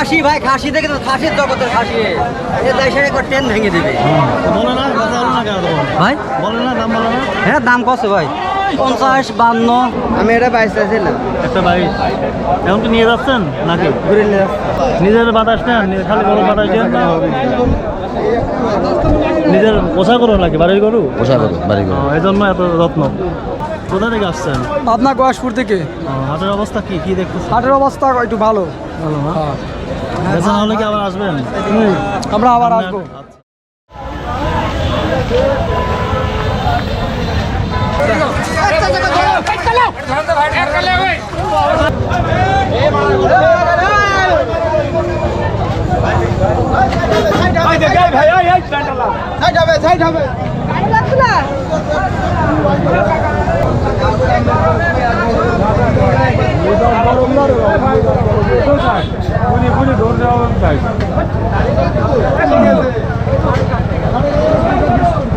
খাসি ভাই খাসি দেখে তো খাসির জগতের খাসি। এ দেশের একবার ট্রেন ভেঙে দিবে। বলে না কথা বলো না কেন ভাই? বলে না দাম বলে না? হ্যাঁ দাম কত ভাই। পঞ্চাশ বান্ন। আমি এটা বাইশ চাইছিলাম। একটা বাইশ। এখন তো নিয়ে যাচ্ছেন নাকি? ঘুরে নিয়ে নিজের বাতাস নেন নিজে খালি গরু বাতাস দেন। না নিজের পোষা গরু নাকি? বাড়ির গরু? পোষা করো বাড়ি করো এই জন্য এত যত্ন। কোথা থেকে আসছেন আপনার গয়াসপুর থেকে হাটের অবস্থা কি কি দেখতেছেন হাটের অবস্থা একটু ভালো ভালো বেচা হলে কি আবার আসবেন আমরা আবার আসব আচ্ছা।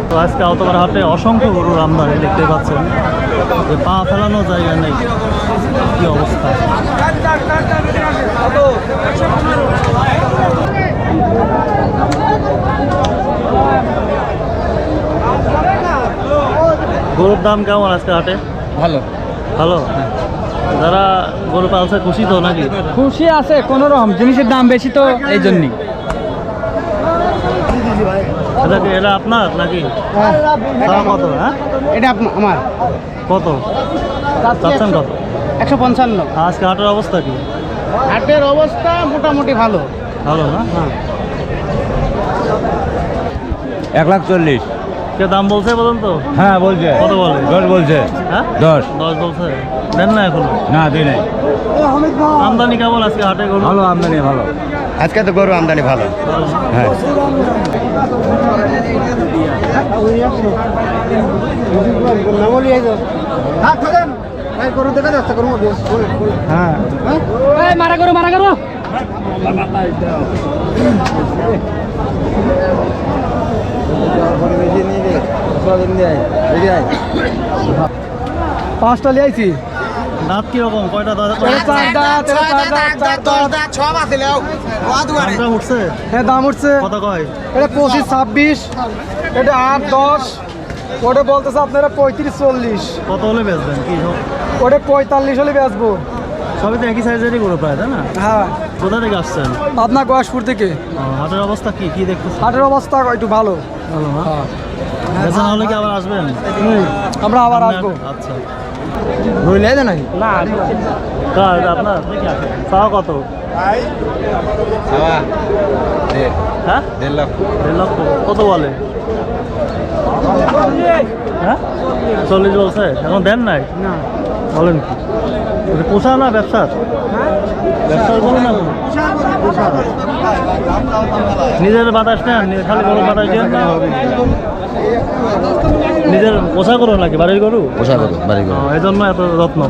তো আজকে আওতাবার হাটে অসংখ্য গরুর আমদানি দেখতে পাচ্ছেন। যে পা ফেলানো জায়গা নেই। কি অবস্থা? গরুর দাম কেমন আজকে হাটে? ভালো। ভালো? যারা গরু পালছে খুশি তো নাকি? খুশি আছে কোনো রকম। জিনিসের দাম বেশি তো এই জন্যই। এটা কি এটা আপনার নাকি? দাম কত হ্যাঁ? এটা আমার। কত? চাচ্ছেন কত? একশো পঞ্চান্ন। আজকে হাটের অবস্থা কি? হাটের অবস্থা মোটামুটি ভালো। ভালো না? এক লাখ চল্লিশ। কে দাম বলছে বলুন তো? হ্যাঁ বলছে। কত বলে? দশ বলছে। হ্যাঁ? দশ। দশ বলছে। দেন না এখন? না দুই নাই। আমদানি কেমন আজকে হাটে গরু? ভালো আমদানি ভালো। আজকে তো গরু আমদানি ভালো। ভালো হ্যাঁ হ্যাঁ। মারা করো মারা করো পাঁচটা লিয়াইছি। দাঁত কীরকম? কয়টা দাঁত? চার দাঁত চার দাঁত চার দাঁত দামটা উঠছে? হ্যাঁ দাম উঠছে। কত কয়? এটা পঁচিশ ছাব্বিশ এটা আট দশ ওটা বলতেছে আপনারা পঁয়ত্রিশ চল্লিশ। কত হলে বেচবেন? কি ওটা পঁয়তাল্লিশ হলে বেচবো। সবই তো একই সাইজেরই গরু প্রায় তাই না? হ্যাঁ। কোথা থেকে আসছেন? আপনার গয়াসপুর থেকে। হাটের অবস্থা কি? কি দেখতেছেন? হাটের অবস্থা একটু ভালো। ভালো না বেচা হলে কি আবার আসবেন? আমরা আবার আসব। আচ্ছা। রইলে নাকি? না কার? আপনার? চাওয়া কত? হ্যাঁ? দেড় লক্ষ দেড় লক্ষ কত বলে? হ্যাঁ? চল্লিশ বলছে? এখন দেন নাই? না। বলেন কি। পোষা না ব্যবসার? ব্যবসার করুন না নিজের বাতাস নেন খালি গরু বাতাস দেন না। নিজের পোষা গরু নাকি বাড়ির গরু? পোষা করো বাড়ি করো ও, এই জন্য এত যত্ন।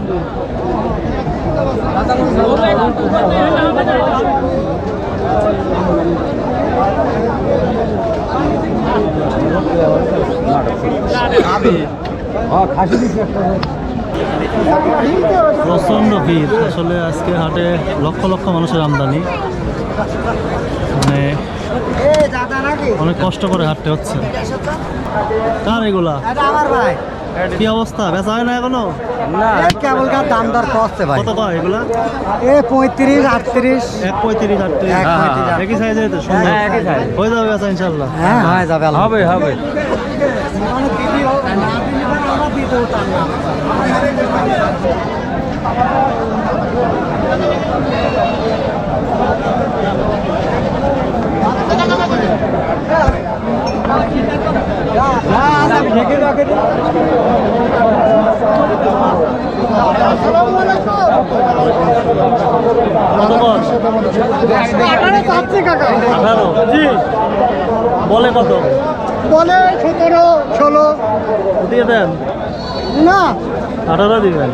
প্রচণ্ড ভিড়। আসলে আজকে হাটে লক্ষ লক্ষ মানুষের আমদানি। মানে অনেক কষ্ট করে হাঁটতে হচ্ছে। কার এগুলা? কি অবস্থা? বেচা হয় না এখনও? না। কেবল দাম দর কষ্ট ভাই। কত কয় এগুলা? এ পঁয়ত্রিশ আটত্রিশ। এক পঁয়ত্রিশ আটত্রিশ। একই হ্যাঁ, একই size। হয়ে যাবে বেচা ইনশাল্লাহ হ্যাঁ। হ্যাঁ যাবে হবে হবে। বলে কত? বলে সতেরো ষোলো। দিয়ে দেন। না। আঠারো দিবেন।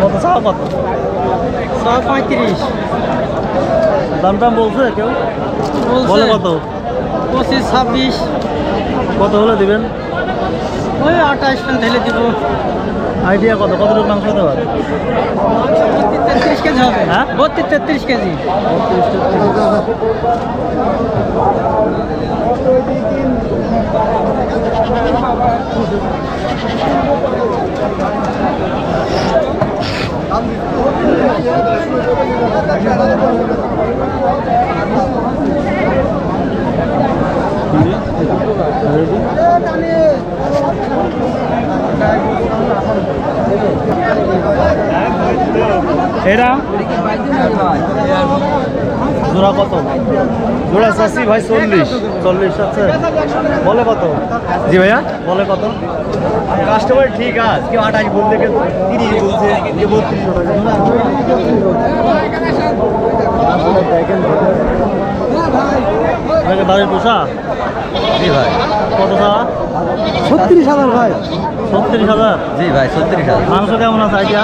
কত? চাও কত? চা পঁয়ত্রিশ। দাম টাম বলছে কেউ? বলে কত? পঁচিশ ছাব্বিশ। কত হলে দিবেন? ওই আঠাশ পর্যন্ত ঢেলে দিব। আইডিয়া কত? কতটুকু মাংস হতে পারে? বত্রিশ তেত্রিশ কেজি হবে। হ্যাঁ? বত্রিশ তেত্রিশ কেজি। এরা? জোড়া কত? জোড়া চাষি ভাই চল্লিশ। চল্লিশ আছে? বলে কত? জি ভাইয়া? বলে কত? কাস্টমার ঠিক আছে কেউ আঠাশ বলতে কেউ তিরিশ বলছে কেউ বত্রিশশো টাকা বাড়ির পোষা জি ভাই। কত ছত্রিশ হাজার ভাই। ছত্রিশ হাজার? জি ভাই ছত্রিশ হাজার। মাংস কেমন আছে আইডিয়া?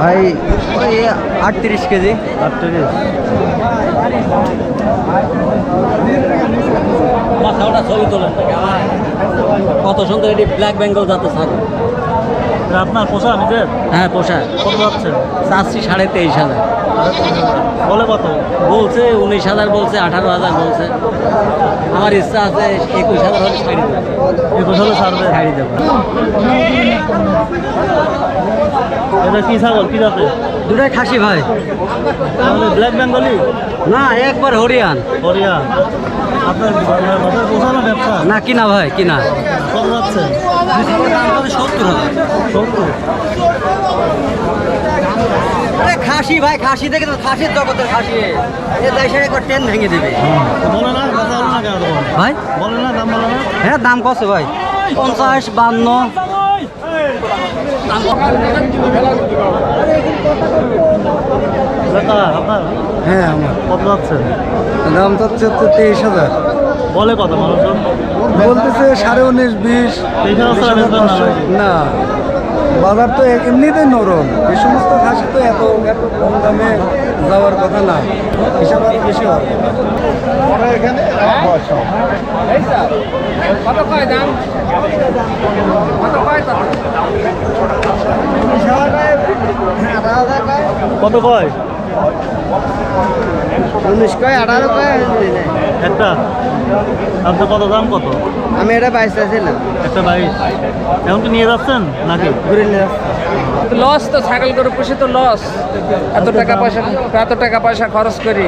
ভাই ওই আটত্রিশ কেজি। আটত্রিশ। মাথাটা ছবি তোলেন কত সুন্দর এটি ব্ল্যাক বেঙ্গল জাতের ছাগল। আপনার পোষা নিজের? হ্যাঁ পোষা। কত যাচ্ছে? চাচ্ছি সাড়ে তেইশ হাজার। বলে কত? বলছে উনিশ হাজার বলছে আঠারো হাজার বলছে। আমার ইচ্ছা আছে একুশ হাজার হলে ছাড়ি দেবো। একুশ হলে ছাড়বে? ছাড়ি দেবো। এটা কি ছাগল? কি জাতে দুটাই খাসি ভাই। ব্ল্যাক বেঙ্গলি? না একবার হরিয়ান। হরিয়ান। আপনার না ব্যবসা? না কিনা ভাই কিনা। কত যাচ্ছে? সত্তর হাজার। সত্তর? খাসি ভাই খাসি দেখে তো খাসির জগতের খাসি। এ দেশের একবার ট্রেন ভেঙে দিবে। বলে না কথা বলে না কেন ভাই? বলে না দাম বলে না? হ্যাঁ দাম কত ভাই। পঞ্চাশ বান্ন। হ্যাঁ আমার। কত যাচ্ছে? দাম চাচ্ছে হচ্ছে তেইশ হাজার। বলে কত মানুষজন? বলতেছে সাড়ে উনিশ বিশ? না। বাজার তো এমনিতেই নরম। এই সমস্ত খাসি তো এত এত কম দামে যাওয়ার কথা না। হিসাব আরও বেশি হবে কত কয়? উনিশশো আঠারো কয় আঠারো কয় একটা আপনার কত দাম কত? আমি এটা বাইশ চাইছিলাম। একটা বাইশ। এখন কি নিয়ে যাচ্ছেন নাকি? ঘুরে নিয়ে লস তো ছাগল গরু পুষি তো লস এত টাকা পয়সা এত টাকা পয়সা খরচ করি।